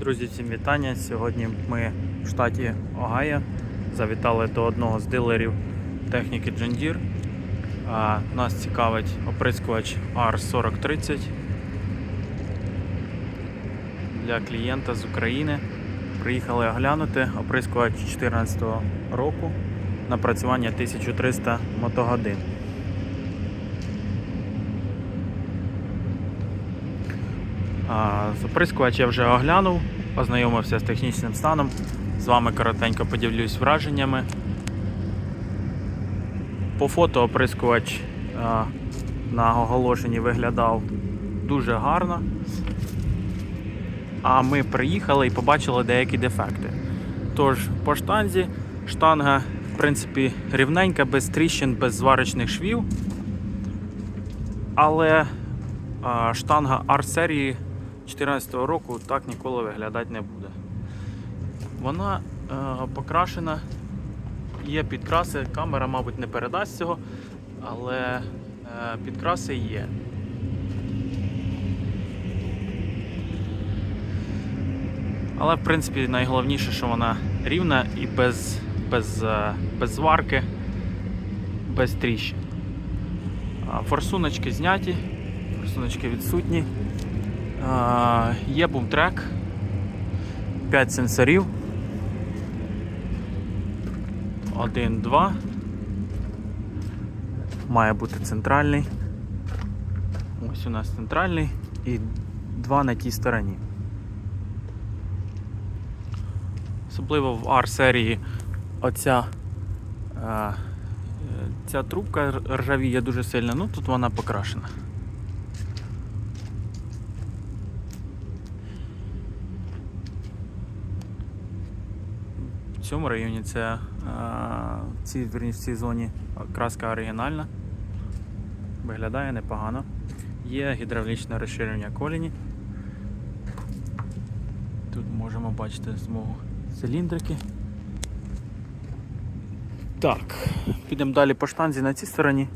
Друзі, всім вітання. Сьогодні ми в штаті Огайо завітали до одного з дилерів техніки John Deere. Нас цікавить оприскувач R4030 для клієнта з України. Приїхали оглянути оприскувач 2014 року напрацювання 1300 мотогодин. Заприскувач я вже оглянув, ознайомився з технічним станом. З вами коротенько поділюсь враженнями. По фото оприскувач на оголошенні виглядав дуже гарно. А ми приїхали і побачили деякі дефекти. Тож, по штанзі штанга, в принципі, рівненька, без тріщин, без зварочних швів. Але штанга R-серії 2014 року так ніколи виглядати не буде. Вона е, покрашена, є підкраси, камера, мабуть, не передасть цього, але е, підкраси є. Але в принципі найголовніше, що вона рівна і без, без, е, без зварки, без тріщин. Форсуночки зняті, форсуночки відсутні. Є бумтрек, 5 сенсорів. 1, 2. Має бути центральний. Ось у нас центральний і два на тій стороні. Особливо в R-серії оця е, ця трубка ржавіє дуже сильно, ну тут вона покрашена. Цьому районі це е, в цій, вірніше, в цій зоні краска оригінальна. Виглядає непогано. Є гідравлічне розширення коліні. Тут можемо бачити змогу циліндрики. Так, підемо далі по штанзі на цій стороні.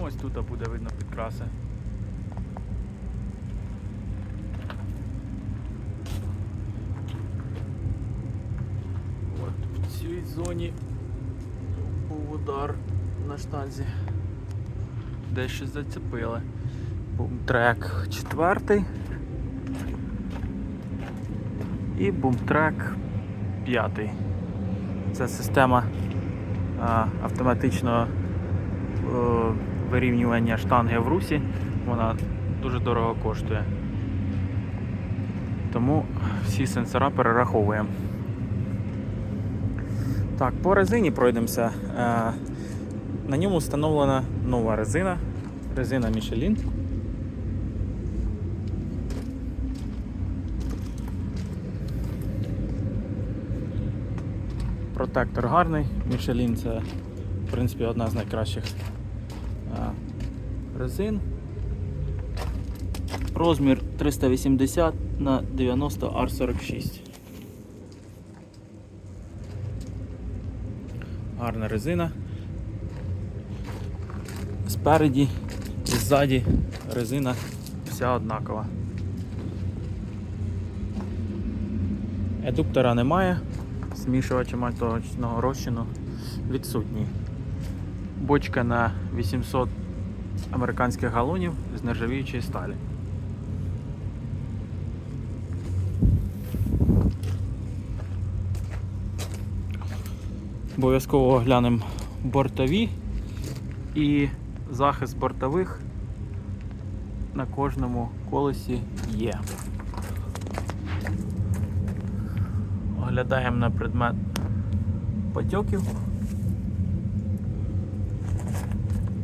Ось тут буде видно підкраси. От в цій зоні був удар на штанзі. Дещо зацепили. Бумтрек четвертий. І бумтрек п'ятий. Це система а, автоматичного е, вирівнювання штанги в русі. Вона дуже дорого коштує. Тому всі сенсора перераховуємо. Так, по резині пройдемося. Е, на ньому встановлена нова резина, резина Michelin. Протектор гарний, Michelin це в принципі одна з найкращих резин. Розмір 380 на 90 R46. Гарна резина. Спереді і ззаді резина вся однакова. Едуктора немає, змішувача маточного розчину відсутній. Бочка на 800 американських галонів з нержавіючої сталі. Обов'язково оглянемо бортові і захист бортових на кожному колесі є. Оглядаємо на предмет потьоків.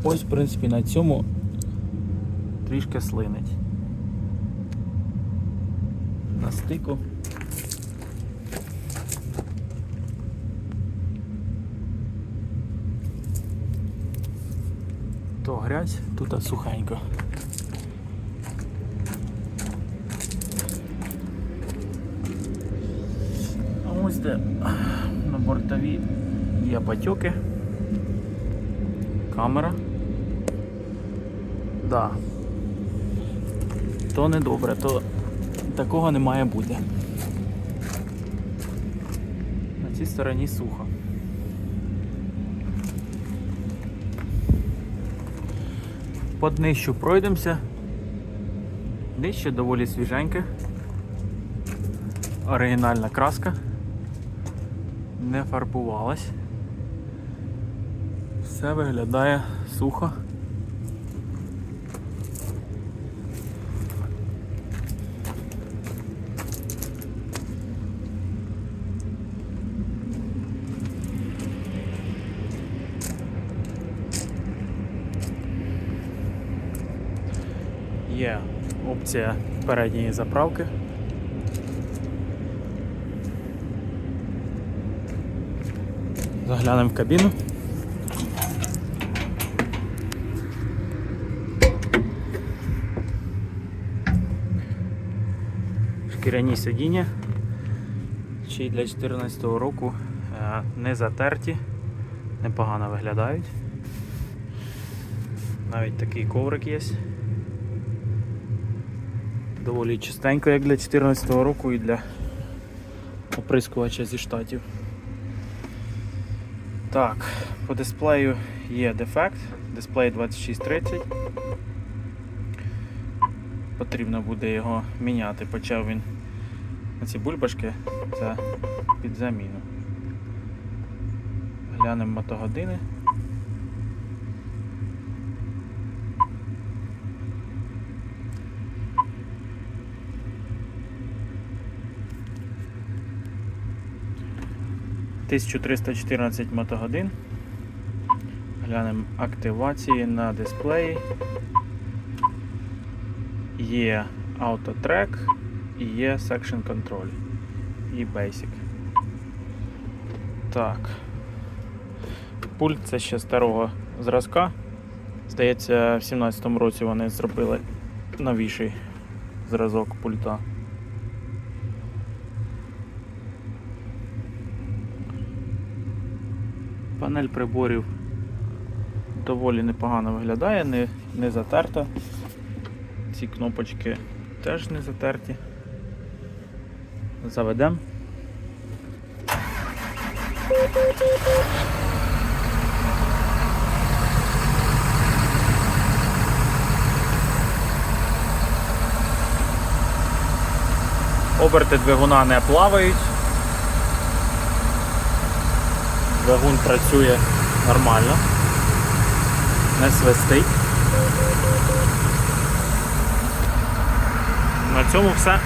Ось, в принципі, на цьому трішки слинить. На стику. Грязь, тут сухенько. А ось де на бортові є потьоки, камера. Да. То не добре, то такого не має бути. На цій стороні сухо. По днищу пройдемося. Днище доволі свіженьке. Оригінальна краска. Не фарбувалась. Все виглядає сухо. Є опція передньої заправки. Заглянемо в кабіну. Шкіряні сидіння. Ще й для 2014 року е, не затерті, непогано виглядають. Навіть такий коврик є. Доволі чистенько, як для 2014 року і для оприскувача зі штатів. Так, по дисплею є дефект, дисплей 2630. Потрібно буде його міняти. Почав він на ці бульбашки, це під заміну. Глянемо мотогодини. Тисячу триста чотирнадцять мотогодин. Глянемо активації на дисплеї. Є Track і є Section Control і Basic. Так. Пульт це ще старого зразка. Здається, в 17-му році вони зробили новіший зразок пульта. Панель приборів доволі непогано виглядає, не, не затерта. Ці кнопочки теж не затерті. Заведемо. Оберти двигуна не плавають. Двигун працює нормально, не свистить. На цьому все.